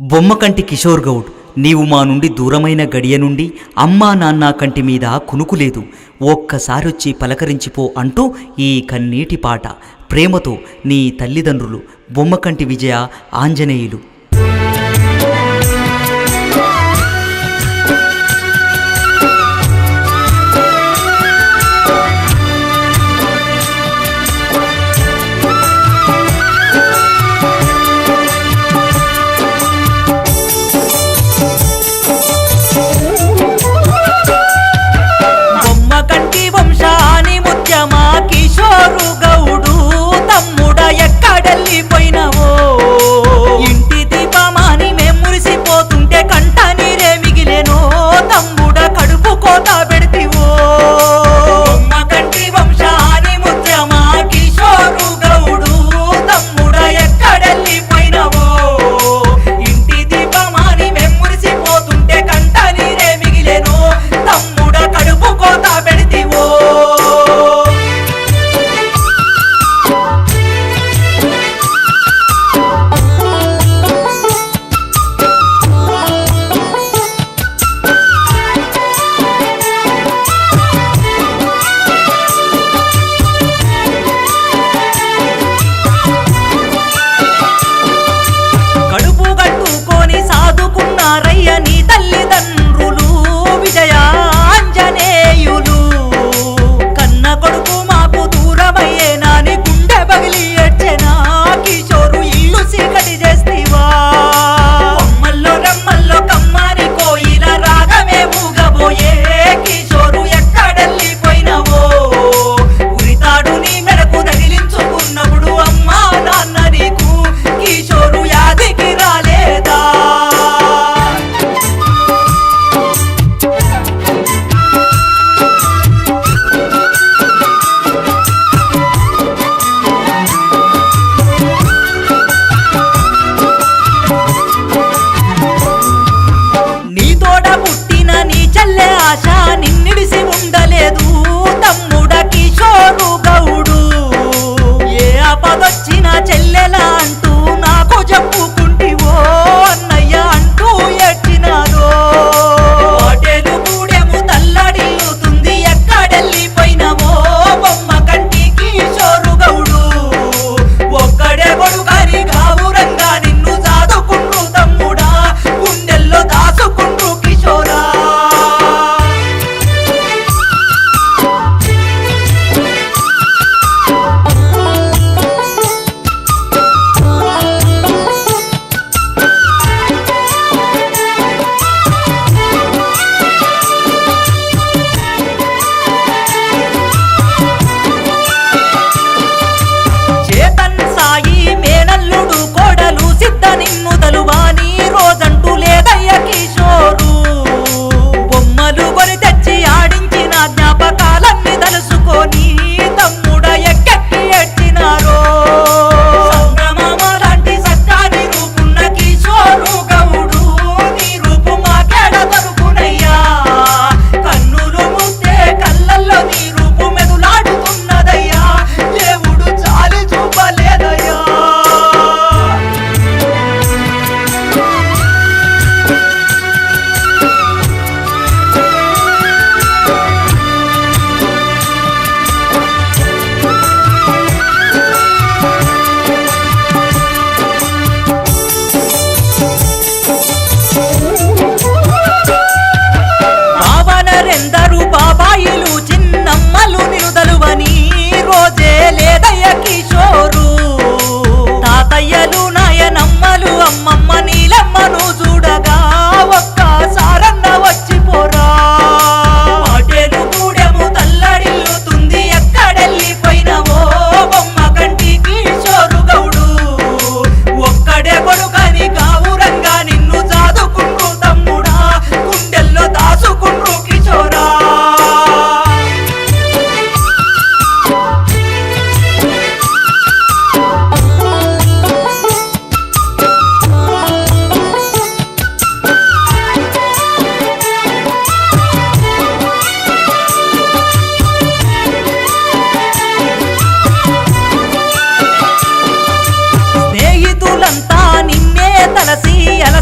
బొమ్మకంటి కిషోర్ గౌడ్ నీవు మా నుండి దూరమైన గడియ నుండి అమ్మా నాన్న కంటి మీద కునుకులేదు. ఒక్కసారొచ్చి పలకరించిపో అంటూ ఈ కన్నీటి పాట. ప్రేమతో నీ తల్లిదండ్రులు బొమ్మకంటి విజయ ఆంజనేయులు. Pernambuco.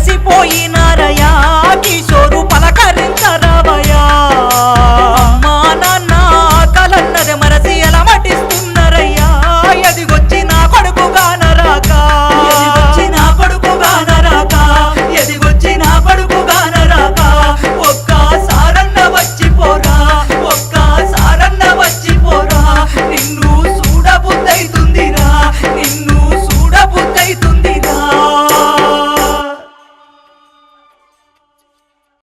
అలసిపోయినారయా